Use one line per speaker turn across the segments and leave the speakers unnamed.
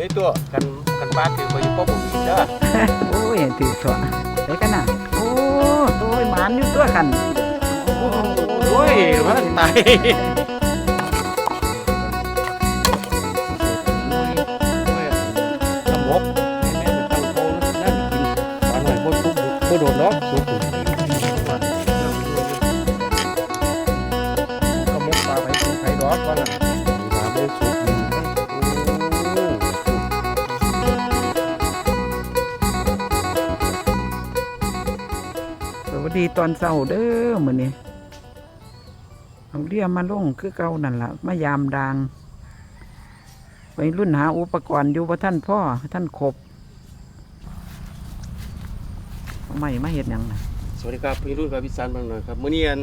ฮ้ยตัวกันกันบ้านถือไปอยู่ป้อมอีกเด้อ
โอ้ยถือถั่วไปกันน่ะโอ้โอ้ยหมานอยู่ตัวกัน
โอ้ยมันตายสมบแม่ตั้งโตนั่นกินปลาหน่อยบนทุกบ่โดดเนาะสุกก็มกปลาไปสุกไผดอกว่าน่ะ
ซีตอนเช้าเด้อมือนี้เอาเรียมาลงคือเก่านั่นล่ะมายามดางไปรุ่นหาอุปกรณ์อยู่ว่าท่านพ่อท่านครบเอาไม่มาเฮ็ดยังนะ
สวัสดีครับพี่รุ่นกับพิสานบางหน่อยครับมื้อนี้อัน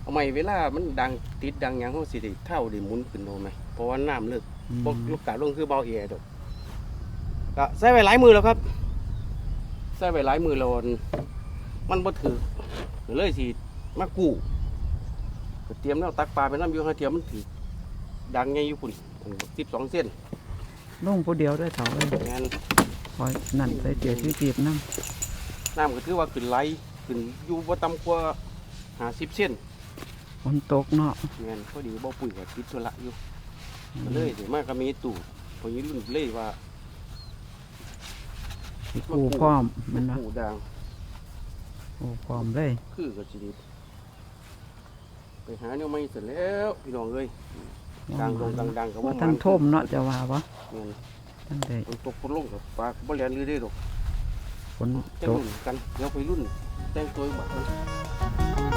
เอาใหม่เวลามันดังติดดังยังเฮาสิได้เท่าได้หมุนขึ้นโดไหมเพราะว่าน้ำเลิก
อืม
บกลูกกาลงคือเบาเอียดก็ใส่ไปหลายมือแล้วครับใส่ไปหลายมือแล้วอัน มันบ่ถือก็เลยสิมากู้ก็เตรียมแล้วตักปลาไปน้ำอยู่ฮะเตรียมมันถือดังใหญ่อยู่พุ่นสิบสองเส้น
ลงผู้เดียวด้วยเถาเลย
งาน
คอยนั่นใส่เตี๋ยวชีจีบน้
น้ำก็ถือว่าขึ้นไหลขึ้นอยู่บ่ต่ำกว่าห้าสิบเส้นำ
ฝนตกเนาะ
งานพอดีบ่ปุ๋ยกับติดธุระอยู่ก็เลยเดี๋ยวมาก็มีตู่พอนี้รุ่นเลยว่า
สิกูพร้อมแมันเนาะ
กู้ดัง
กูพร้อมเลย
คือก็สิไปหาเนี่ยไม่เสร็จแล้วพี่น้องเอ้ยดังดงดังดังกับ
ว่า
ว่า
ท่านท่มเนาะจะว่าบ่
เงิน
ท่านได้
มันตกคนลงกับปลาบ่แลนลือได้ดอก
ฝน
จะ
ตก
รุ่นกันเดี๋ยวไปรุ่นแต่งตัวบัดมัน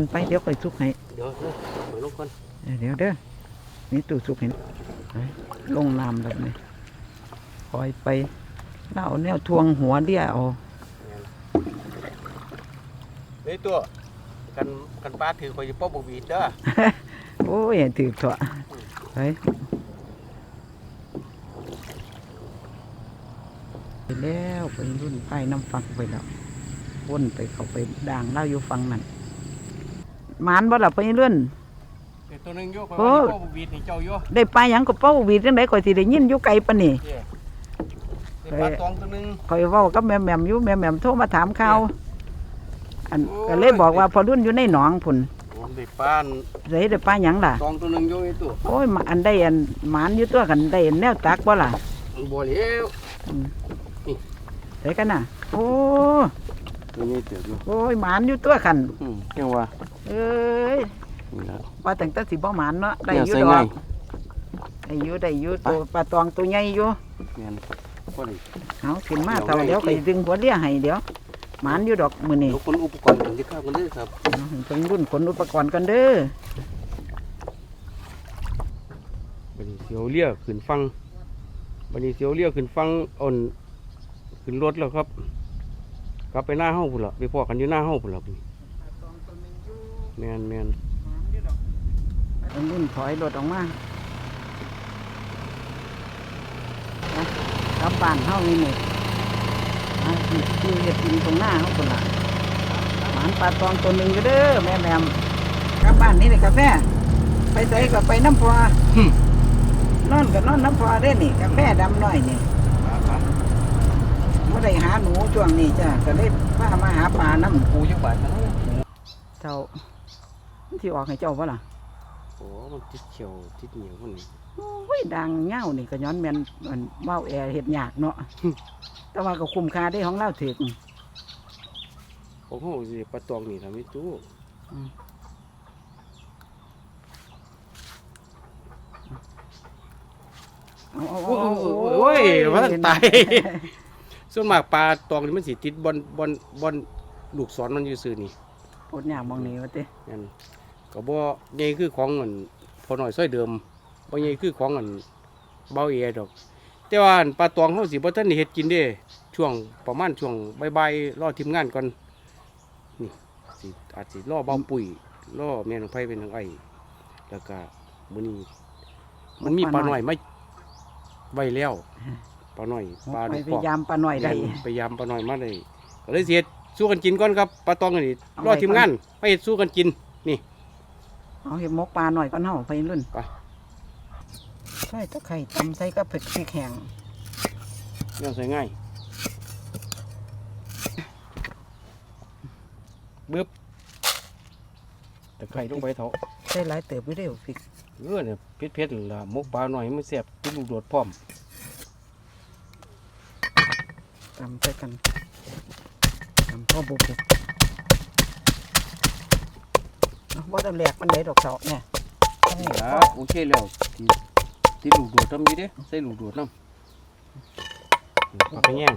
ขึ้นไปเดี๋ยวค่อยสุกให้
เดี๋ยวเดี๋ยวไปลงก่อน
เออเดี๋ยวเด้อนี่ตู้สุกเห็นลงน้ำแบบนี้คอยไปเล่าแนวทวงหัวเดียเอา
เฮ้ตัวกันกันปลาถือไปอยู่ป้อบ่วีดเด้อ
โอ้ยถือเถอะไปไปแล้วไปรุ่นไปน้ำฟังไปแล้ววนไปเขาไปด่างเล่าอยู่ฟังนั่น หมานบ่ล่ะไปรุ่น
เดี๋ยวตัวหนึงโยกไป
โอ้
ว่าอยู่ป้อมบ่วีดนี่เจ้าโย
ได้ปลาหยังก็เป้าวีดจังไดข่อยสิได้ยินอยู่ไกลปานนี่
เจ้ได้ปลาตองตัวหนึง
ข่อยเว้ากับแม่แหม่มอยู่แม่แหม่มโทรมาถามข่าวอัน
โอ้ย
ก็เลยบอกว่าพอรุ่นอยู่ในหนองพุ่น
โอ้ได้ปลา
ได้ได้ปลาหยังล่ะ
ตองตัวหนึงโยไอ้ตัว
โอ้ยมาอันได้อันหมานอยู่ตัวกันได้แนวตักบ่ล่ะ
บ่แล้ว
ได้กันน่ะ โอ้
ตัวนี้เติบอยู่
โอ้ยหมานอยู่ตัวกัน
อืมแกว่า
เอ้ย
นี่ละ
ว่าแต่งแต่สิบ่หมานเนาะได้
เนี่ย
อยู่
ใส่
ดอ
ง่ากย
ได้อยู่ได้อยู่ตัวปลาตองตัวใหญ่อยู่
แม่นบ่ได้
เอาขึ้นมา
เดี๋ยว
เท่า
ให้
เดี๋ยวไป
ที่
ดึงหัวเลี้ยให้เดี๋ยวหมานอยู่ดอกมื้อนี้
เดี๋ยวคนอุปกรณ์กันที่ข้าวกันเด้อครับ
เอาให้เป็นรุ่นขนอุปกรณ์กันเด้อ
บัดนี้เสียวเลี้ยขึ้นฟังบัดนี้เสียวเลี้ยขึ้นฟังอ่อนขึ้นรถแล้วครับ กลับไปหน้าห้องพุ่นละไปพอกันอยู่หน้าห้องพุ่นละ แมนแมน
เป็นรุ่นถอยรถออกมานะกลับบ้านเฮานี่นี่อะอยู่เฮ็ดกินตรงหน้าเฮาพุ่นล่ะหมานปลาตองตัวหนึงอยู่เด้อแม่แหม่มกลับบ้านนี่เลยกาแฟไปใส่ก็ไปน้ำพอนอนก็นอนน้ำพอได้นี่กาแฟดำน้อยนี่ไม่ได้หาหนูช่วงนี้จ้ะก็เลยพามาหาปลาน้ำ
ปูจักบาทนะ
เจ้ามัน ที่ออกให้เจ้าปะล่ะ
โอ้มันติดเขียวติดเหนียวคนนี้
โอ้ยดังเง่านี่ก็ย้อนแมนมันเมาแอร์เห็ดยากเนาะ แต่ว่าก็คุ้มค่าได้ของเราถึก
ของห้องสิปลาตองนี่ทำให้ตู้
เอาเอา
โอ้
เอา
โห
เอา
โอ้ยว่าตาย ส่วนมากปลาตองนี่มันสิติดบอลบอลบอลลูกศรมันอยู่ซื่อนี่
ปวดยากมองนี้วะเต้
นั่น ก็บ่ใหญ่คือของอันพอหน่อยซอยเดิมบ่ใหญ่คือของอันเบาเอดอก แต่ว่าอันปลาตองเฮาสิบ่ทันได้เฮ็ดกินเด้ช่วงประมาณช่วงบ่ายๆรอทีมงานก่อนนี่สิอาจสิรอเบาปุ๋ยล่อแม่นองไผเป็นนางไอ้แล้วก็มื้อนี้มันมีปลาหน่อยมาไว้แล้วปลาหน่อยปลา
ไป
ดุก
พยายามปลาหน่อยได้
แม่นพยายามปลาหน่อยมาได้ก็เลยสิเฮ็ดสู้กันกินก่อนครับปลาตองอันนี้
เอา
รอ
ไว้
ทีม
ก่อน
งานไปเฮ็ดสู้กันกินนี่
เอาเห็ดหมกปลาหน่อยก่อนเฮาไปรุ่น
ไป
ใช่ตะไคร้ตำใส่กับเผ็ดพริกแห้ง
เรื่องใส่ง่ายบึ๊บตะไคร้ลงไปเถอะ
ใส่หลายเติบอยู่เด้อพริก
เออเนี่ยเผ็ดๆล่ะหมกปลาหน่อยมันแซ่บกินลูกโดดพร้อม
ตำใส่กันตำพ่อบุบเอา บ่ต้องแหลกมันได้ดอกเสาะเนี่ยอันนี้
ค
พ
รั
อบ
โอเคแล้วที่ที่ลูกโดดทำนี้เด้ใส่ลูกโดดน้ำผักกระแยง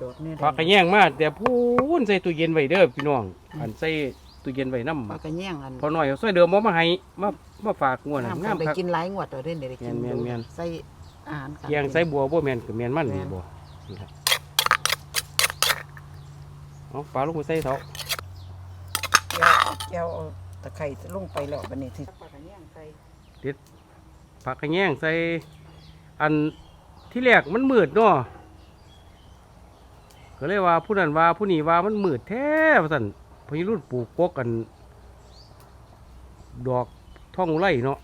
โดดๆนี่
ผักกระแยงมาแต่พูนใส่ตู้เย็นไว้เด้อพี่น้องอันใส่ตู้เย็นไว้น้
ปลากระแยงอันำ
พอหน่อยเอาใส่เดิมเอามาให้มามาฝากงวดน่ะ
น้ำ
งาม
ได้
คัก
กินหลายงวดเอาเด้ได้ได้กิน
แม่นๆแม่น
ใส่อาหารการ
เกียงใส่บัวบ่แม่นก็แม่นมัน
แม่
นี่
น
บ่นี่ครับเอาปลาลงไปใส่เถอะ
แก้วแก้วเอา ตะไคร้ลงไปแล้วบัดนี้ที่ปลากระแยงใส่
ผักกระแยงใส่อันที่แรกมันมืดเนาะก็เลยว่าผู้นั้นว่าผู้นี้ว่ามันมืดแท้ว่าซั่นพอรุ่นปลูกกกกัน ดอกท่องไร่เนาะ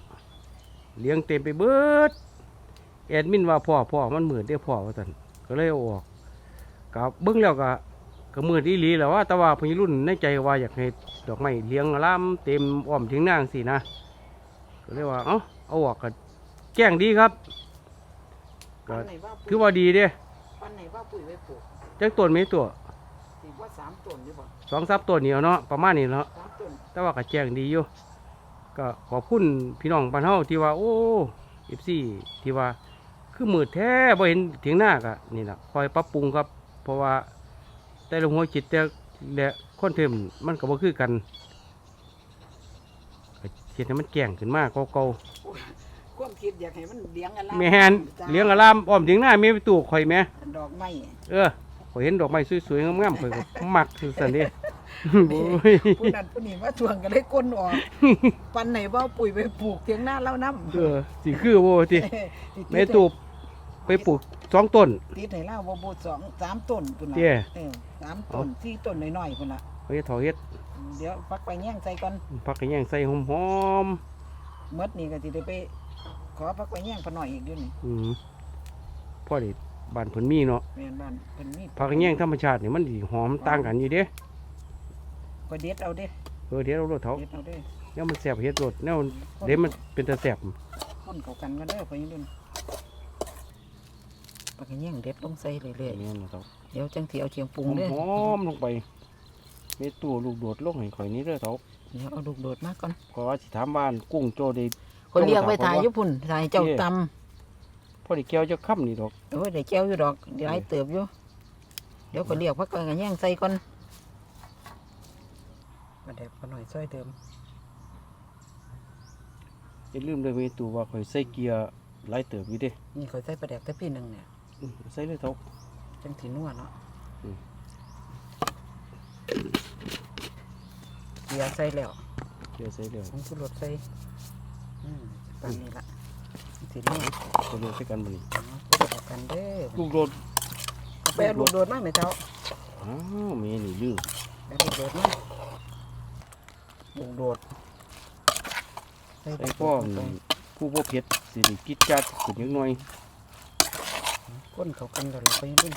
เลี้ยงเต็มไปเบิดแอดมินว่าพ่อพ่อมันมืดเด้อพ่อว่าซั่นก็เลยเอาออกกับเบิ้งแล้วก็ ก็มืดอีหลีแหล้วว่าแต่ว่าพอรุ่นในใจว่าอยากให้ดอกไม้เลี้ยงอลามเต็มอ้อมถึงนางสินะก็เลยว่าเอ้าเอาออกก็แจ้งดีครับก็
ปันไหนว่าปุ๋ย
ถือว่าดีเด้
ปันไหนว่าปุ๋ยไว้ปลูก
จักต้นไม่ตัว
สิว่าสามต้นหรือเปล่า
สองซับต้นเดียวเนาะประมาณนี้เนาะ
สามต้น
แต่ว่าก็แจ้งดีอยู่ ก็ขอบคุณพี่น้องบ้านเฮาที่ว่า โอ้เอฟซีที่ว่า คือมืดแท้บ่เห็นเถียงหน้ากะนี่แหละคอยปรับปรุงครับ เพราะว่า แต่ละหัวจิตแต่และคนเทมมันก็บ่คือกันก็เฮ็ดให้มันแก่งขึ้นมากเก่า
ความคิดอยากให้มันเลี้ยงอะไร
ๆแม่นเลี้ยงอารามอ้อมเถียงหน้ามีประตูข่อยแหม่
ดอกไม้
เออข่อยเห็นดอกไม้สวยๆงามๆข่อยก็มักคือซั่นเด้โอ้ย
ผู้นั้นผู้นี้ว่าทวงก็เลยก้นออก ปันไหนว่าปุ๋ยไปปลูกเทียงหน้าเล่าน้ำ
เออสิคือบ่ติ
ติด
แม่ตูบไปปลูก สองต้น
ติดให้เล่าว่าบูสองสามต้นปุ่นละ
เตี้ย
เออสามต้นสี่ต้นน้อยๆปุ่นละ
เฮ้ยถอเฮ็ด
เดี๋ยวฟักไปแย่งใส่ก่อน
ผักกระแยงใส่หอม
เมดนี่ก็สิได้ไป ขอฟักไปแย่งพอหน่อยอีกเด้วยนี่
ๆอืมพ่อดิบ้านเพิ่นมีเนาะ
แม่นบ้านเพิ่นมี
ผักกระแยงธรรมชาตินี่มันสิหอมต่างกันอยู่เด้
ก็เด็ดเอาเด้
เออเดี๋ยวเราโลดเถา
เด็ดเอาเด้
เนี่ยมันแซ่บเฮ็ดโลดแนวเดี๋ยวมันเป็นตาแซ่บ
คนเข้ากันกันเด้อพอยังดุน ปักแย่งเด็ดลงใส่เรื่อย
นี่นะเถา
ๆเดี๋ยวจังสิเอาเชียงปรุง
ห
เด้อ
อมๆลงไปเมตู้ลูกโดดลงให้ข่อยนี้เด้อเถา
เดี๋ยวเอาลูกโดดมาก่อน
ก็ว่าสิถามบ้านกุ้งโจได้
คนเลี้ยงไว้ถ่ายอยู่พุ่นถ่ายเจ้าตำ
พอได้แก้วจะค่ำนี่ดอก
โอ้ยได้แก้วอยู่ดอกเดี๋ยวให้เติบอยู่ เดี๋ยวก็เรียกพักกันแย่งใส่ก่อนมาเด็กพอหน่อยซอยเดิม
อย่าลืมเลยเมตู้ว่าข่อยใส่เกียร์หลายเติบอยู่เด้
นี่เขาใส่ปลาแดกแต่พี่หนึ่งเนี่ย
อืม ใส่เลยเถา
จังสีนัวเนาะ
อืม
เกียร์ใส่แล้ว
เกียร์ใส่เร็ว
ผงชูรสใส่อืมปานนี้ละสีนัว
จะเร็วใส่กันบ่นี่
เอาเข้ากันเด้อ
ลูกโดด
เอาไปเอาลูกโดดมาไหมเจ้า
อ้าวแม่นี่ลืม
เอาลูกโดดมาลูกโดด
ไอ้พ่อนี่ผู้บ่เผ็ดสิได้กิดจัดขึ้นจักหน่อย
ก้นเขากันเดี๋ยวเราไปรุ่น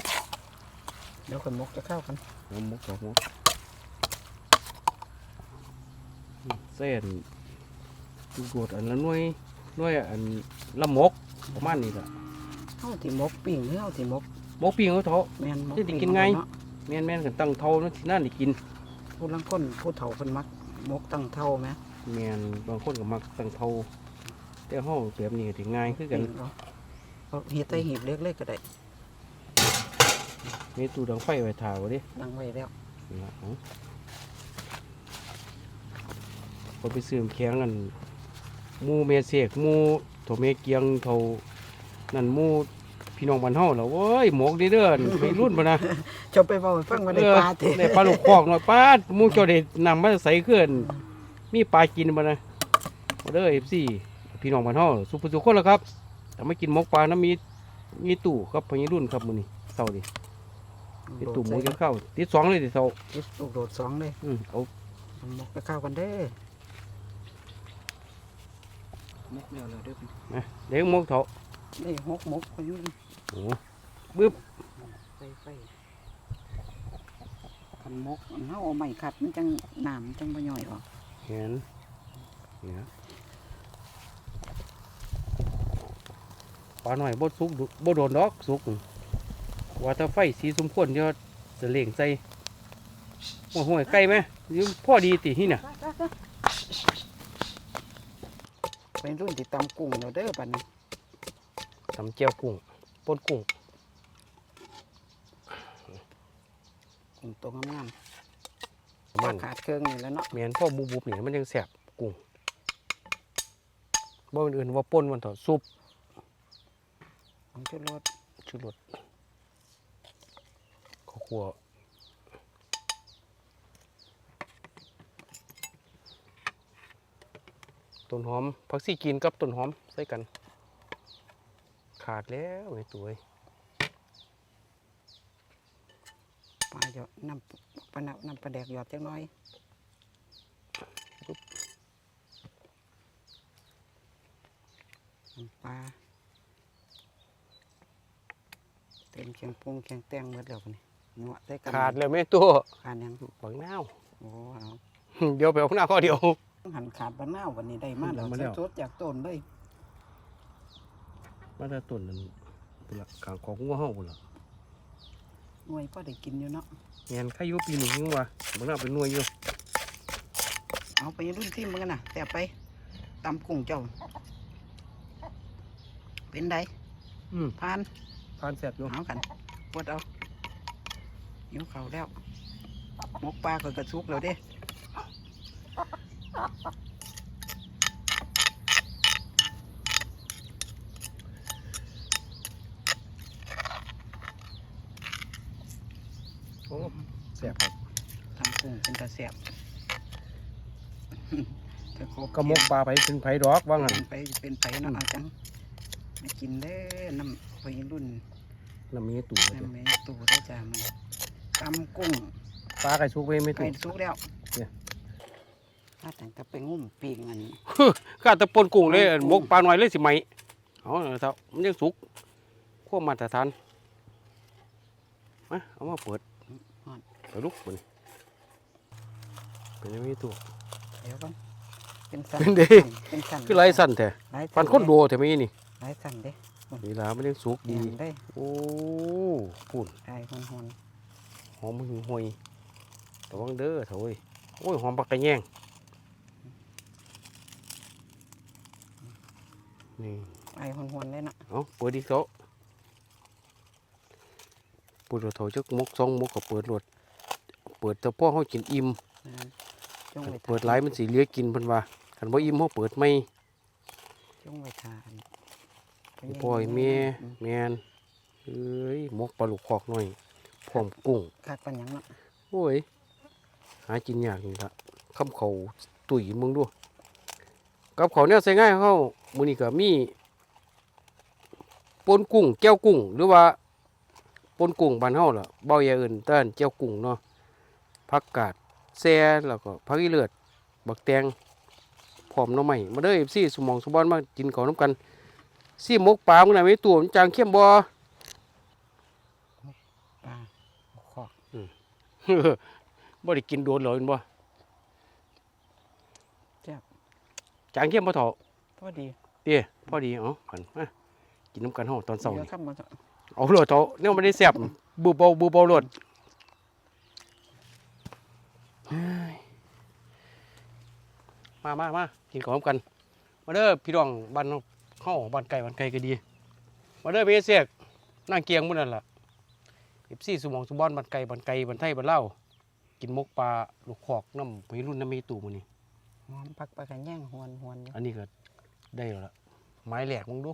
เดี๋ยวคนมกจะเข้ากัน
หอมหมกสองหมกเส้นลูกโดดอันละหน่วยหน่วยอันละหมกประมาณนี้ล่ะ
เฮาที่มกปิ่งหรือเฮาที่มก
หมกปิ้งเขาเถาะ
แม่นมก
ที่ได้
ปิ้
กินไง
เนาะ
แม่นๆกันตั้งเท่านั้นสิน่าได้กิน
ผู้ลังคนผู้เฒ่าเพิ่นมักมกตั้งเท่าไหม
แม่นบางคนก็มักตั้งเท่าแต่เฮาแบบนี้ก็สิง่ายคือกัน
ปิ้งเอา เอาเฮ็ดใส่หีบเล็กๆก็ได้
มีตู้ดังไฟไว้ถ่าไว้ดิ
นั่งไว้แล้ว
นี่ล่ะเอาคนไปซื้อน้ำแข็งกันหมูเมเสกหมูโถเมเกียงเท่านั่นหมูพี่น้องบ้านเฮาแล้วเว้ยหมกนี่เด้อไปรุ่นบ่นะ
จะไปเว้าให้ฟังว่าได้ปลาเตะ
ได้ปลาลูกคอกหน่อยป้าดหมูเจ้าได้นำมาใส่เคลื่อนมีปลากินบ่นะมาเด้อ FC พี่น้องบ้านเฮาสุภสุคนแล้วครับ แต่มากินหมกปลาน้ำมีมีตู่ครับพญรุ่นครับมื้อนี้เช้านี่มีตู่หมูกินข้าวติดสองเลยติเช้า
ติดลูกโดดสองเลย
อืมเอา
เอาหมกไปข้าวกันเด้อหมกแล้วเลยเด้อ
นะเลี้ยงหมกเถาะ
นี่หกหมกพายุ
โอ้บึ๊บ
ไฟไฟคันหมกมันเฮาเอาไม้ขัดมันจังน้ำมันจังบ่ย่อยออก
เห็นเนี่ยปลาหน่อยบ่สุกดุบ่โดนดอกสุกว่าถ้าไฟสีสมควรจะจะเล่งใส่โอ้โหไก่ไหมอยู่พอดีติที่เนี่ย
ไปรุ่นติดตามกุ้งแล้วเด้อปัดนี้
ทำเจียวกุ้งป่นกุ้ง
กุ้งตัวงาม
มั
ๆ
น
ขาดเครื่องนี่แหล้วเนาะ
แมนพ่อบุบุบนี่มันยังแสบกุ้งบ่อื่นว่าป่นมันเถอะซุป
ของ ชุดรส
ชูรสข้าวคั่วต้นหอมผักซีกินกับต้นหอมใส่กัน ขาดแล้วไอ้ตัวเอ้ย
ปลาหยอดน้ำปลาหนักน้ำปลาแดกหยอดจังน้อยน้ำปลาเต็มเคียงปรุงเคียงแตงหมดแล้วปะนี่หนวดได้กัน
ขาดแล้วแม่ตัว
ขาดยัง
บังนาว
โอ้เอา
เดี๋ยวไปเอาหน้าข้อเดียว
หันขาดบะนาววันนี้ได้มาแล้ว
มาแล้ว
สดๆจากต้นเลย
มาแต่ต้นนั้นเป็นละขางของงัวเฮาพุ่นล่ะ
หน่วยพอได้กินอยู่เนาะ
แม่นใครอยู่ปีนี้ยังว่าบังนาวเป็นหน่วยอยู่
เอาไปรุ่นที่มึงกันนะแต่ไปตำกุ้งเจ้า เป็นได
อืม
พาน
ทานแซ่บอยู่
เอากันปวดเอาหิวเขาวแล้วหมกปลาก็กระซุกแล้วเด้
โอ้แซ่บครับ
ทำกุ้งเป็นตาแสบแต่โค
กระมกปลาไปเป็นไผดอกว่างั้น
เป็นไปเป็นไปเนาะเอาจังมากินเด้อน้ำ ไปรุ่น
น้ำมีตู่บ่เด้อ
น้ำแม่ตู่ได้จ้ามันตำกุ้ง
ปลาไก่สุกไปไม่
ไก่
ตู่
สุกแล้ว
เนี่ย
ถ้าแต่งแต่ไปงุ่มปีกอันนี้
ข้าแตะปนกุ้งเลยมกปลาหน่อยเลยสิไหมเอาเถอะมันยังสุกขั้วมาตรฐานมาเอามาเปิดไปลุกมันเป็นยังไงตัว
เดี๋ยวก่อนเป็นสัน
เป็นเด้
เป็นสัน
คือไรสั่นแท้
หลาย
ฟันคนโดแต่ไม่นี่
หลายสันเด้
เวลามันยังสุก
ดี
ดี
ได้
โอ้ปุ่น
ได้หอนหอน
หอมมือห่วยระวังเด้อเถอะเว้ยโอ้ยหอมปักกระแยงนี่
ๆไอหอนหอนเลยเนาะ
เอาเปิดอีกเถอะเปิดเถอะจักมกสองมกก็เปิดรถเปิดแต่พ่อเขากินอิ่ม
นะจงไว้ทา
เปิดหลายมันสีเหลือกินเพิ่นว่าคันบ่อิ่มเขาเปิดไม่
จงไว้ทาน
ปล่อยแม่แม่นเอ้ยมกปลาลูกคอกหน่อยพร้อมกุ้ง
ขาดปัญญังเนาะ
โอ้ย หากินยากนี่ละคำเขาตุ๋ยมึงดูกับเขาวเนี่ยใส่ง่ายเขามือนี้ก็มีปนกุ้งแก้วกุ้ง หรือว่าปนกุ้งบ้านเฮาล่ะเบาอย่าอื่นเต้นแก้วกุ้งเนาะผักกาดแซ่แล้วก็ผักอีเลือดบักแตงพร้อมหน้อใหม่มาเด้อ FC สมองสมบอนมากินข้าวน้ำกัน ซี่มกปลามึงน่ะไม่ตัวมันจางเข้มบ่
ปลาขอก
บ่ได้กินโดนเลยบ่
แซ่บ
จางเข้มบ่เถาะ
พอดี
เตี้ยพอดีเอ๋อขันมากินน้ำกันห้องตอนเช้า
เดี๋ยว
นี่
ข้ามมาเถอะ
เอาโลดเถาะเนี่ยมันได้แซ่บบูเบาบูเบาโลดเฮ้ยมามามากินข้าวน้ำกัน มาเด้อพี่น้องบ้าน เฮาบ้านไก่บ้านไก่ก็ดี มาเด้อพี่เสียกนั่งเกียงมื้อนั่นล่ะ14สมองสุบอนบ้านไก่บ้านไก่บ้านไทยบ้านลาวกินหมกปลาลูกคอกน้ำมีรุ่นน้ำมีตู่มื้อนี้
หอมผักปลากันย่างหวนหวนอยู่
อันนี้ก็ได้แล้วล่ะไม้แหลกมึงดู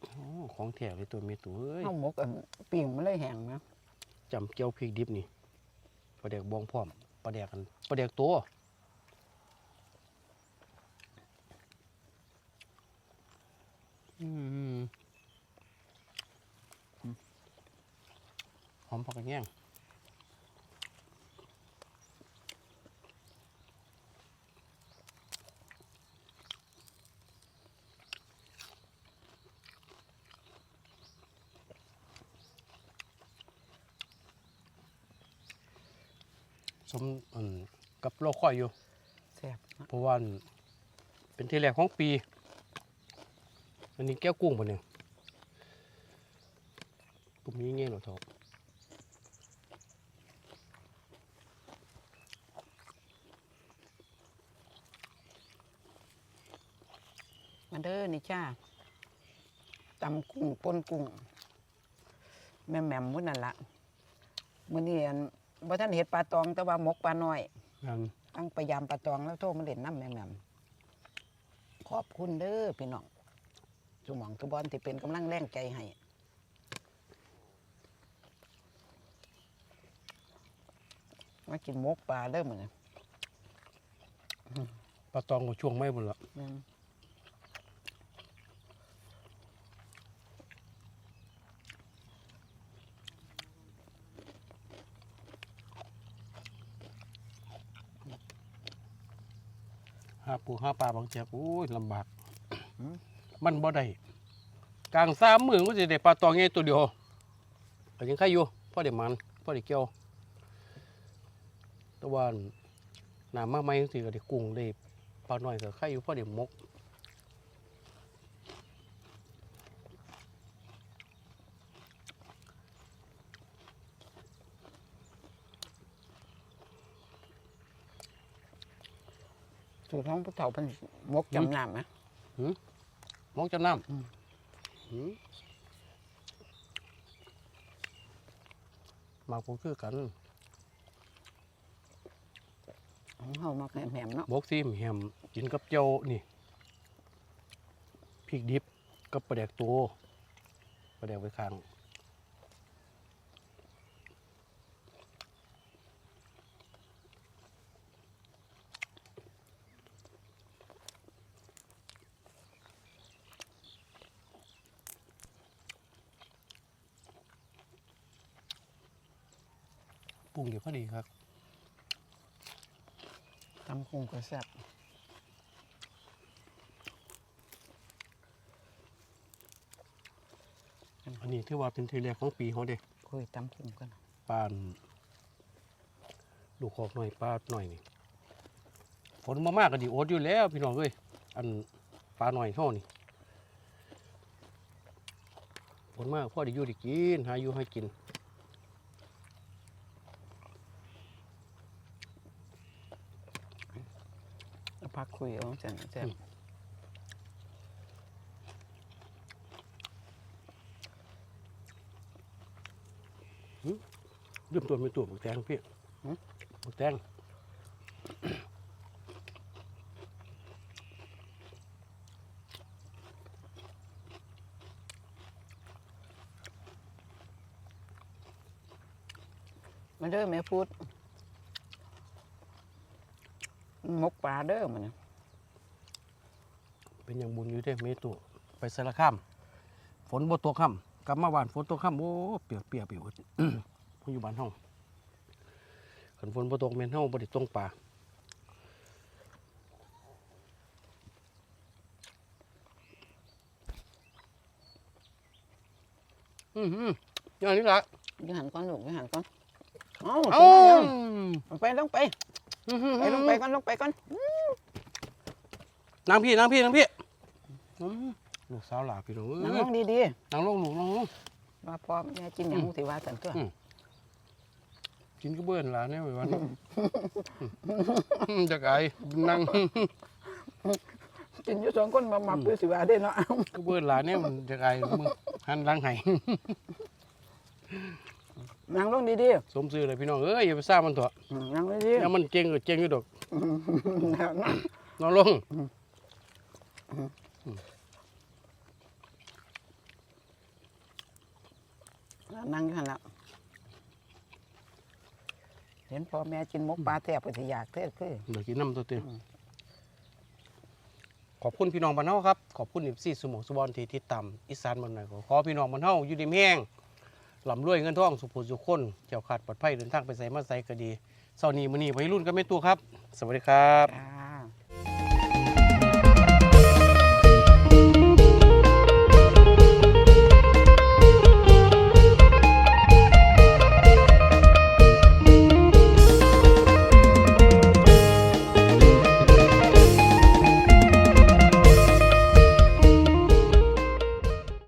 โอ้ของแถวเลยตัวเมียตัวเอ้ย
ข้าวหมกอันปิ่งมันเลยแห้งนะ
จำเจียวพริกดิบนี่ปลาแดกบองพร้อมปลาแดกกันปลาแดกตัวอืม หอมผักกระแยงสมอันกับโลกค่อยอยู่
แซ่บ
เพราะว่าเป็นที่แรกของปี อันนี้แก้วกุ้งปะเนี่ยปุ่มนี้เงี้ยเหรอทอ
มาเด้อนี่จ้าตำกุ้งป่นกุ้ง แม่แหม่มมื้อนั่นละมื้อนี้อันบ่ทันเฮ็ดปลาตองแต่ว่าหมกปลาน้อย
นั่น
ตั้งพยายามปลาตองแล้วโทรมาเล่นน้ำแม่แหม่มขอบคุณเด้อพี่น้อง จุหมองทุบอนที่เป็นกำลังแรงใจให้มากินหมกปลาเด้อมื้อนี้
ปลาตองก็ช่วงไม่บุญละ
แม่น
หาปูหาปลาบางแจกโอ้ยลำบาก มันบ่ได้กลางสามมือก็จะได้ปลาตองไงตัวเดียวก็ยังใครอยู่พ่อเด็มันพ่อเด็เกี่ยวแตะวันน้ำมากไหมสิก็ได้กุ้งได้ปลาหน่อยก็ใครอยู่พ่อเด็มก
สูตรของผู้เฒ่าเป็นหมกจำน้ำไห ม
มกจะน้
อืมำ
หืมมาปูคือกัน
ของเฮามักแหมๆเนาะ
มกซีมแฮมกินกับเจ้านี่พริกดิบกับปลาแดกตัวปลาแดกไว้ข้าง ปรุงเดี๋ยวพอดีครับ
ตำกุ้งก็แซ่บ
อันนี้ถือว่าเป็นทีแรกของปีเขาเด็
คุยตำกุ้งกัน
ปานลูกขอกหน่อยปลาหน่อยนี่ฝนมามากก็ดีโอดอยู่แล้วพี่น้องเอ้ยอันปลาหน่อยเท่านี่ฝนมากพ่อได้อยู่ได้กิน หาอยู่ให้กิน
เอา พักคุยเอาจังแซ่บ
เริ่มต้นเป็นตัวบุกแตงพี่บุกแตง
มาเด้อแม่พูดห มกปลาเด้อมันน่ะ
เป็นอย่างบุญอยู่เด้เมตุไปสารข้ามฝนบ่ตกค่ำกลับมาบ้านฝนตกค่ำโอ้เปียกเปียกเปียกผู้อยู่บ้านเฮาขันฝนบ่ตกแม่นเฮาบ่ได้ตรงป่าอือหืออย่างนี้ละ
อยังหันก่อนลูกอยังหันก่อนเอ้า
เอ้า
เอาไปลงไป
อื้อหือ
ไปลงไปก่อนลงไปก่อน
นางพี่นางพี่นางพี่อื้อลูกสาวหลาพี่น้องเอ้
นั่ง
ย
ลงดี
นางลงลูกนางลง
ๆว่าพ่อแม่กินอย่างสิว่าสันตัว
อืมกินก็เบื่อหลานเนี่ยไว้วันนี้อืมจะไกลนั่ง
กินอยู่สองคนมามาเพื่อสิว่าได้เนาะ
ก็เบื่อหลานเนี่ยมันจะไกลมึงหันหลังให้
นั่งลงดี
สมซื้อเลยพี่น้องเอ้ยอย่าไปซ่ามันเถอะ
ๆอืมนั่งดี
แล้วมันเก่งก็เก่งอยู่ดอก
ๆนั่ง
นอนลง
นั่งอยู่หันละเเห็นพ่อแม่กินหมกปลาแซ่บก็สิอยากเท่คือ
เดี๋ยวกินน้ำตัวเต็ม
อืม
ขอบคุณพี่น้องบ้านเฮาครับ ขอบคุณอิฟซี่สมองสุบอลที่ติดตามอีสานบ้านไหนก็ขอพี่น้องบ้านเฮาอยู่ดีมีแห้ง ลำรวยเงินทองสุขผุสุขคนเจ้าขาดปลอดภัยเดินทางไปใส่มาใส่ก็ดีเสาร์นี้มื้อนี้ไปรุ่นก็ไม่ตัวครับ สวัสดีครับ